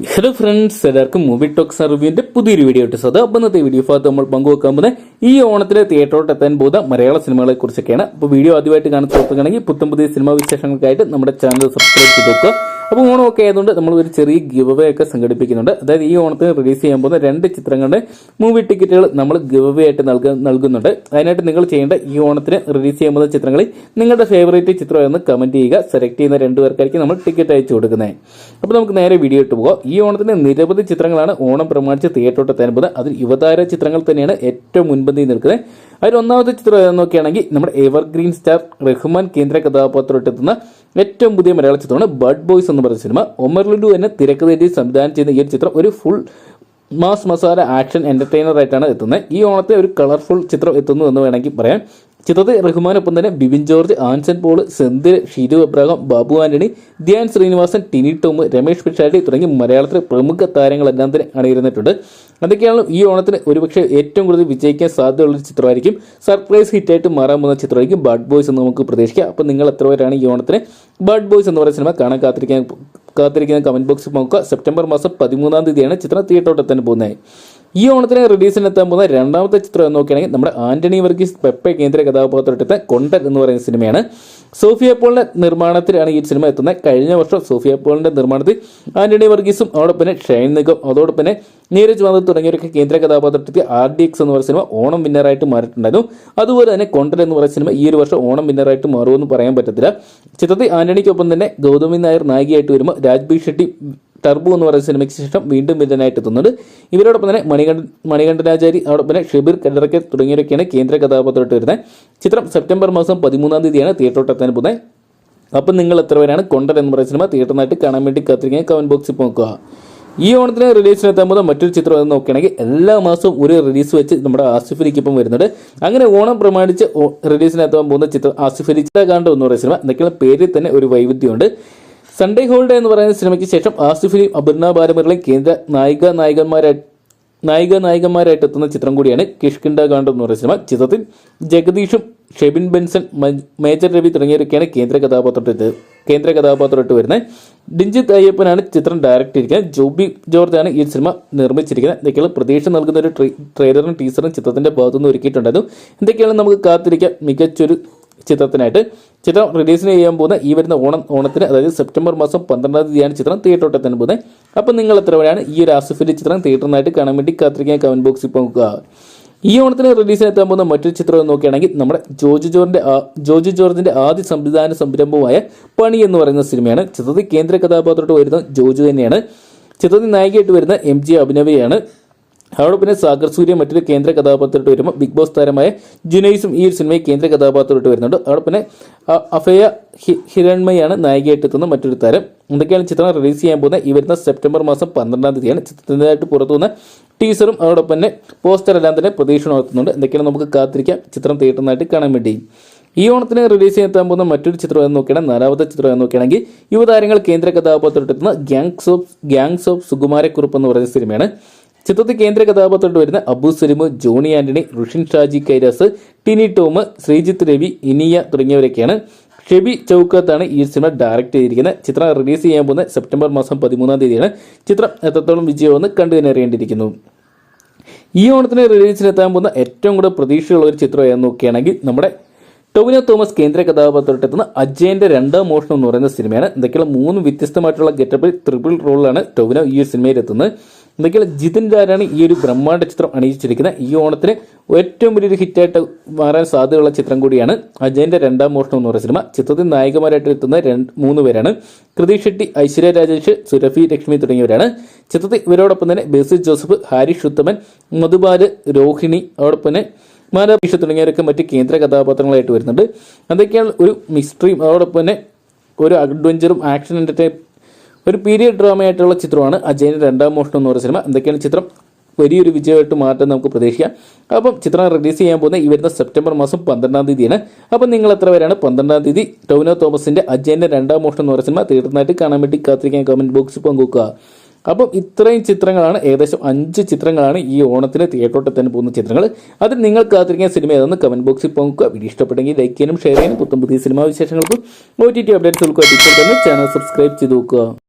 Hello friends എല്ലാവർക്കും movie talks റിവ്യൂവിന്റെ പുതിയൊരു വീഡിയോ ഇട്ട് സ്വതം അപ്പം ഇന്നത്തെ വീഡിയോ ഭാഗത്ത് നമ്മൾ പങ്കുവെക്കാൻ പോകുന്നത് ഈ ഓണത്തിലെ തിയേറ്ററോട്ട് എത്താൻ പോകുന്ന മലയാള സിനിമകളെ കുറിച്ചൊക്കെയാണ്. അപ്പോൾ വീഡിയോ ആദ്യമായിട്ട് കാണാൻ തോന്നുകയാണെങ്കിൽ പുത്തം പുതിയ സിനിമാ വിശേഷങ്ങൾക്കായിട്ട് നമ്മുടെ ചാനൽ സബ്സ്ക്രൈബ് ചെയ്ത് വെക്കുക. അപ്പോൾ ഓണമൊക്കെ ആയതുകൊണ്ട് നമ്മൾ ഒരു ചെറിയ ഗിവ് അവേ ഒക്കെ സംഘടിപ്പിക്കുന്നുണ്ട്. അതായത് ഈ ഓണത്തിന് റിലീസ് ചെയ്യാൻ പോകുന്ന രണ്ട് ചിത്രങ്ങളുടെ മൂവി ടിക്കറ്റുകൾ നമ്മൾ ഗിവ് ആയിട്ട് നൽക നൽകുന്നുണ്ട്. അതിനായിട്ട് നിങ്ങൾ ചെയ്യേണ്ട ഈ ഓണത്തിന് റിലീസ് ചെയ്യാൻ പോകുന്ന ചിത്രങ്ങളിൽ നിങ്ങളുടെ ഫേവറേറ്റ് ചിത്രം എന്ന് കമന്റ് ചെയ്യുക. സെലക്ട് ചെയ്യുന്ന രണ്ടു പേർക്കായിരിക്കും നമ്മൾ ടിക്കറ്റ് അയച്ചു കൊടുക്കുന്നത്. അപ്പോൾ നമുക്ക് നേരെ വീഡിയോ ഇട്ട് പോകാം. ഈ ഓണത്തിന് നിരവധി ചിത്രങ്ങളാണ് ഓണം പ്രമാണിച്ച് തിയേറ്ററോട്ട് എത്താൻ പോകുന്നത്. അതിൽ യുവതാര ചിത്രങ്ങൾ തന്നെയാണ് ഏറ്റവും മുൻപന്തിയിൽ നിൽക്കുന്നത്. അതിൽ ഒന്നാമത്തെ ചിത്രം നോക്കുകയാണെങ്കിൽ നമ്മുടെ എവർഗ്രീൻ സ്റ്റാർ റഹ്മാൻ കേന്ദ്ര കഥാപാത്രമായിട്ട് ഏറ്റവും പുതിയ മലയാള ചിത്രമാണ് ബഡ് ബോയ്സ് എന്ന് പറഞ്ഞ സിനിമ ഒമർ ലുലു എന്നെ തിരക്കുതേറ്റി സംവിധാനം ചെയ്യുന്ന ഈ ഒരു ചിത്രം ഒരു full mass masala action entertainer ആയിട്ടാണ് എത്തുന്നത്. ഈ ഓണത്തെ ഒരു കളർഫുൾ ചിത്രം എത്തുന്നു എന്ന് വേണമെങ്കിൽ പറയാം. ചിത്രത്തിൽ റഹ്മാനൊപ്പം തന്നെ ബിബിൻ ജോർജ് ആൻസൺ പോൾ സെന്തിൽ ഷിരു അബ്രാഹം ബാബു ആന്റണി ധ്യാൻ ശ്രീനിവാസൻ ടിനി ടോം രമേഷ് പിഷാടി തുടങ്ങി മലയാളത്തിലെ പ്രമുഖ താരങ്ങളെല്ലാം തന്നെ അണിയിരുന്നിട്ടുണ്ട് അതൊക്കെയാണ് ഈ ഓണത്തിന് ഒരുപക്ഷെ ഏറ്റവും കൂടുതൽ വിജയിക്കാൻ സാധ്യതയുള്ള ഒരു ചിത്രമായിരിക്കും. സർപ്രൈസ് ഹിറ്റായിട്ട് മാറാൻ പോകുന്ന ചിത്രമായിരിക്കും ബാഡ് ബോയ്സ് എന്ന് നമുക്ക് പ്രതീക്ഷിക്കാം. അപ്പോൾ നിങ്ങൾ എത്ര പേരാണ് ഈ ഓണത്തിന് ബാഡ് ബോയ്സ് എന്ന് പറയുന്ന സിനിമ കാണാൻ കാത്തിരിക്കാൻ കാത്തിരിക്കുന്ന കമന്റ് ബോക്സിൽ നോക്കുക. സെപ്റ്റംബർ മാസം പതിമൂന്നാം തീയതിയാണ് ചിത്രം തിയേറ്ററോട്ടെത്താൻ പോകുന്നത്. ഈ ഓണത്തിന് റിലീസിന് എത്താൻ പോകുന്ന രണ്ടാമത്തെ ചിത്രം നോക്കുകയാണെങ്കിൽ നമ്മുടെ ആന്റണി വർഗീസ് പെപ്പെ കേന്ദ്ര കഥാപാത്രത്തെ കൊണ്ടൻ എന്ന് പറയുന്ന സിനിമയാണ്. സോഫിയ പോളിന്റെ നിർമ്മാണത്തിലാണ് ഈ സിനിമ എത്തുന്നത്. കഴിഞ്ഞ വർഷം സോഫിയ പോളിന്റെ നിർമ്മാണത്തിൽ ആന്റണി വർഗീസും അതോടൊപ്പം ഷൈൻ നിഗം അതോടൊപ്പം തന്നെ നീരജ് മാധവ് തുടങ്ങിയവരൊക്കെ കേന്ദ്ര കഥാപാത്രത്തിൽ ആർ ഡി എക്സ് എന്ന് പറയുന്ന സിനിമ ഓണം വിന്നറായിട്ട് മാറിയിട്ടുണ്ടായിരുന്നു. അതുപോലെ തന്നെ കൊണ്ടൻ എന്ന് പറയുന്ന സിനിമ ഈ ഒരു വർഷം ഓണം വിന്നറായിട്ട് മാറുമെന്ന് പറയാൻ പറ്റത്തില്ല. ചിത്രത്തിൽ ആന്റണിക്കൊപ്പം തന്നെ ഗൗതമി നായർ നായികയായിട്ട് വരുമ്പോൾ രാജ്ബി ഷെട്ടി ടർബു എന്ന് പറയുന്ന സിനിമയ്ക്ക് ശേഷം വീണ്ടും വില്ലനായിട്ട് എത്തുന്നുണ്ട്. ഇവരോടൊപ്പം തന്നെ മണികണ്ഠ മണികണ്ഠനാചാരി അതോടൊപ്പം തന്നെ ഷബീർ കല്ലറക്കൽ തുടങ്ങിയവരൊക്കെയാണ് കേന്ദ്ര കഥാപാത്രമായിട്ട് വരുന്നത്. ചിത്രം സെപ്റ്റംബർ മാസം പതിമൂന്നാം തീയതിയാണ് തിയേറ്ററോട്ട് എത്താൻ പോകുന്നത്. അപ്പം നിങ്ങൾ എത്ര പേരാണ് കൊണ്ടൻ എന്ന് പറയുന്ന സിനിമ തിയേറ്ററിനായിട്ട് കാണാൻ വേണ്ടി കാത്തിരിക്കാൻ കമന്റ് ബോക്സിൽ നോക്കുക. ഈ ഓണത്തിന് റിലീസിന് എത്താൻ പോകുന്ന മറ്റൊരു ചിത്രം എന്ന് നോക്കുകയാണെങ്കിൽ എല്ലാ മാസവും ഒരു റിലീസ് വെച്ച് നമ്മുടെ ആസിഫ് അലിക്കൊപ്പം വരുന്നുണ്ട്. അങ്ങനെ ഓണം പ്രമാണിച്ച് റിലീസിന് എത്താൻ പോകുന്ന ചിത്രം ആസിഫ് അലി എന്ന് പറയുന്ന സിനിമ. എന്തൊക്കെയാണ് പേരിൽ തന്നെ ഒരു വൈവിധ്യമുണ്ട്. സൺഡേ ഹോളിഡേ എന്ന് പറയുന്ന സിനിമയ്ക്ക് ശേഷം ആസിഫിലെയും അപർണ ബാലമുരളിയും കേന്ദ്ര നായിക നായകന്മാരായി നായിക നായകന്മാരായിട്ട് എത്തുന്ന ചിത്രം കൂടിയാണ് കിഷ്കിണ്ട കാണ്ഡം എന്ന് പറയുന്ന സിനിമ. ചിത്രത്തിൽ ജഗദീഷും ഷെബിൻ ബെൻസൺ മേജർ രവി തുടങ്ങിയവരൊക്കെയാണ് കേന്ദ്ര കഥാപാത്രത്തിൽ കേന്ദ്ര കഥാപാത്രമായിട്ട് വരുന്നത്. ഡിഞ്ചിത് അയ്യപ്പനാണ് ചിത്രം ഡയറക്റ്റ് ചെയ്തിരിക്കുന്നത്. ജോബി ജോർജാണ് ഈ സിനിമ നിർമ്മിച്ചിരിക്കുന്നത്. എന്തൊക്കെയാണ് പ്രതീക്ഷ നൽകുന്ന ഒരു ട്രെയിലറും ടീസറും ചിത്രത്തിന്റെ ഭാഗത്തുനിന്ന് ഒരുക്കിയിട്ടുണ്ടായിരുന്നു. എന്തൊക്കെയാണ് നമുക്ക് കാത്തിരിക്കാം. മികച്ചൊരു ചിത്രത്തിനായിട്ട് ചിത്രം റിലീസിന് ചെയ്യാൻ പോകുന്ന ഈ വരുന്ന ഓണം ഓണത്തിന് അതായത് സെപ്റ്റംബർ മാസം പന്ത്രണ്ടാം തീയതിയാണ് ചിത്രം തിയേറ്ററോട്ട് എത്താൻ പോകുന്നത്. അപ്പം നിങ്ങൾ എത്ര വരെയാണ് ഈ ഒരു ആസിഫിന്റെ ചിത്രം തിയേറ്ററിനായിട്ട് കാണാൻ വേണ്ടി കാത്തിരിക്കാൻ കമന്റ് ബോക്സിൽ പോകുക ഈ ഓണത്തിന് റിലീസിന് എത്താൻ പോകുന്ന മറ്റൊരു ചിത്രം നോക്കുകയാണെങ്കിൽ നമ്മുടെ ജോജു ജോർജിന്റെ ജോജു ജോർജിന്റെ ആദ്യ സംവിധാന സംരംഭമായ പണി എന്ന് പറയുന്ന സിനിമയാണ്. ചിത്രത്തിൽ കേന്ദ്ര കഥാപാത്രമായിട്ട് വരുന്ന ജോജു തന്നെയാണ്. ചിത്രത്തിൽ നായികയായിട്ട് വരുന്ന എം ജി അഭിനവയാണ്. അവിടെ പിന്നെ സാഗർ സൂര്യ മറ്റൊരു കേന്ദ്ര കഥാപാത്രമായിട്ട് വരുമ്പോൾ ബിഗ് ബോസ് താരമായ ജുനൈസും ഈ ഒരു സിനിമയിൽ കേന്ദ്ര കഥാപാത്രമായിട്ട് വരുന്നുണ്ട്. അവിടെ പിന്നെ അഫയ ഹിരൺമയാണ് നായികയായിട്ട് എത്തുന്ന മറ്റൊരു താരം. എന്തൊക്കെയാണ് ചിത്രം റിലീസ് ചെയ്യാൻ പോകുന്നത്? ഈ വരുന്ന സെപ്റ്റംബർ മാസം പന്ത്രണ്ടാം തീയതിയാണ്. ചിത്രത്തിന്റെതായിട്ട് വന്ന ടീസറും അതോടൊപ്പം തന്നെ പോസ്റ്റർ എല്ലാം തന്നെ പ്രതീക്ഷ നടത്തുന്നുണ്ട്. എന്തൊക്കെയാണ് നമുക്ക് കാത്തിരിക്കാം? ചിത്രം തിയേറ്ററിനായിട്ട് കാണാൻ വേണ്ടി. ഈ ഓണത്തിന് റിലീസ് ചെയ്യാൻ പോകുന്ന മറ്റൊരു ചിത്രം എന്ന് നോക്കുകയാണെങ്കിൽ നാലാമത്തെ ചിത്രം എന്ന് നോക്കുകയാണെങ്കിൽ യുവതാരങ്ങൾ കേന്ദ്ര കഥാപാത്രത്തെത്തുന്ന gangs of gangs of Sukumarakurup എന്ന് പറയുന്ന സിനിമയാണ്. ചിത്രത്തിൽ കേന്ദ്ര കഥാപാത്രമായിട്ട് വരുന്ന അബു സലിമ് ജോണി ആന്റണി റുഷിൻ ഷാജി കൈരാസ് ടിനി ടോം ശ്രീജിത്ത് രവി ഇനിയ തുടങ്ങിയവരൊക്കെയാണ്. ഷെബി ചൌക്കത്താണ് ഈ സിനിമ ഡയറക്റ്റ് ചെയ്തിരിക്കുന്നത്. ചിത്രം റിലീസ് ചെയ്യാൻ പോകുന്ന സെപ്റ്റംബർ മാസം പതിമൂന്നാം തീയതിയാണ്. ചിത്രം എത്രത്തോളം വിജയമെന്ന് കണ്ടു തന്നെ അറിയേണ്ടിയിരിക്കുന്നു. ഈ ഓണത്തിന് റിലീസിനെത്താൻ പോകുന്ന ഏറ്റവും കൂടുതൽ പ്രതീക്ഷയുള്ള ഒരു ചിത്രം ഏതെന്ന് നോക്കുകയാണെങ്കിൽ നമ്മുടെ ടോവിനോ തോമസ് കേന്ദ്ര കഥാപാത്രത്തെത്തുന്ന അജയന്റെ രണ്ടാം മോഷണം എന്ന് പറയുന്ന സിനിമയാണ്. എന്തൊക്കെയുള്ള മൂന്ന് വ്യത്യസ്തമായിട്ടുള്ള ഗെറ്റപ്പിൽ ട്രിപ്പിൾ റോളിലാണ് ടോവിനോ ഈ സിനിമയിൽ എത്തുന്നത് എന്തൊക്കെയാണ് ജിതിൻ രാരാണ് ഈ ഒരു ബ്രഹ്മാണ്ഡ ചിത്രം അണിയിച്ചിരിക്കുന്നത്. ഈ ഓണത്തിന് ഏറ്റവും വലിയൊരു ഹിറ്റായിട്ട് മാറാൻ സാധ്യതയുള്ള ചിത്രം കൂടിയാണ് അജയന്റെ രണ്ടാം മോഷണം എന്ന് പറയുന്ന സിനിമ. ചിത്രത്തിൽ നായികമാരായിട്ട് എത്തുന്ന രണ്ട് മൂന്ന് പേരാണ്. കൃതി ഷെട്ടി ഐശ്വര്യ രാജേഷ് സുരഭി ലക്ഷ്മി തുടങ്ങിയവരാണ്. ചിത്രത്തിൽ ഇവരോടൊപ്പം തന്നെ ബേസി ജോസഫ് ഹാരിഷ് ഉത്തമൻ മധുബാൽ രോഹിണി അതോടൊപ്പം തന്നെ മാലാപീഷ തുടങ്ങിയവരൊക്കെ മറ്റ് കേന്ദ്ര കഥാപാത്രങ്ങളായിട്ട് വരുന്നുണ്ട്. അതൊക്കെയാണ് ഒരു മിസ്റ്ററിയും അതോടൊപ്പം തന്നെ ഒരു അഡ്വഞ്ചറും ആക്ഷൻ എന്റർടൈൻ ഒരു പീരിയഡ് ഡ്രാമയായിട്ടുള്ള ചിത്രമാണ് അജയന്റെ രണ്ടാം മോഷണം എന്ന് പറയുന്ന സിനിമ എന്തൊക്കെയാണ് ചിത്രം? വലിയൊരു വിജയമായിട്ട് മാറ്റം നമുക്ക് പ്രതീക്ഷിക്കാം. അപ്പം ചിത്രം റിലീസ് ചെയ്യാൻ പോകുന്ന ഈ വരുന്ന സെപ്റ്റംബർ മാസം പന്ത്രണ്ടാം തീയതിയാണ്. അപ്പം നിങ്ങൾ എത്ര പേരാണ്? പന്ത്രണ്ടാം തീയതി ടൊവിനോ തോമസിന്റെ അജയന്റെ രണ്ടാം മോഷണം എന്ന് പറയുന്ന സിനിമ തീർച്ചയായിട്ടും കാണാൻ വേണ്ടി കാത്തിരിക്കാൻ കമന്റ് ബോക്സിൽ പങ്കുവെക്കുക. അപ്പം ഇത്രയും ചിത്രങ്ങളാണ് ഏകദേശം അഞ്ച് ചിത്രങ്ങളാണ് ഈ ഓണത്തിന് തിയേറ്ററോട്ട് തന്നെ പോകുന്ന ചിത്രങ്ങൾ. അതിൽ നിങ്ങൾ കാത്തിരിക്കുന്ന സിനിമ ഏതെന്ന് കമന്റ് ബോക്സിൽ പങ്കുക വീഡിയോ ഇഷ്ടപ്പെട്ടെങ്കിൽ ലൈക്ക് ചെയ്യാനും ഷെയർ ചെയ്യാനും പുത്തം പുതിയ സിനിമാ വിശേഷങ്ങൾക്കും ഒ ടി ടി അപ്ഡേറ്റ്സുകൾക്കും തന്നെ ചാനൽ സബ്സ്ക്രൈബ് ചെയ്ത് നോക്കുക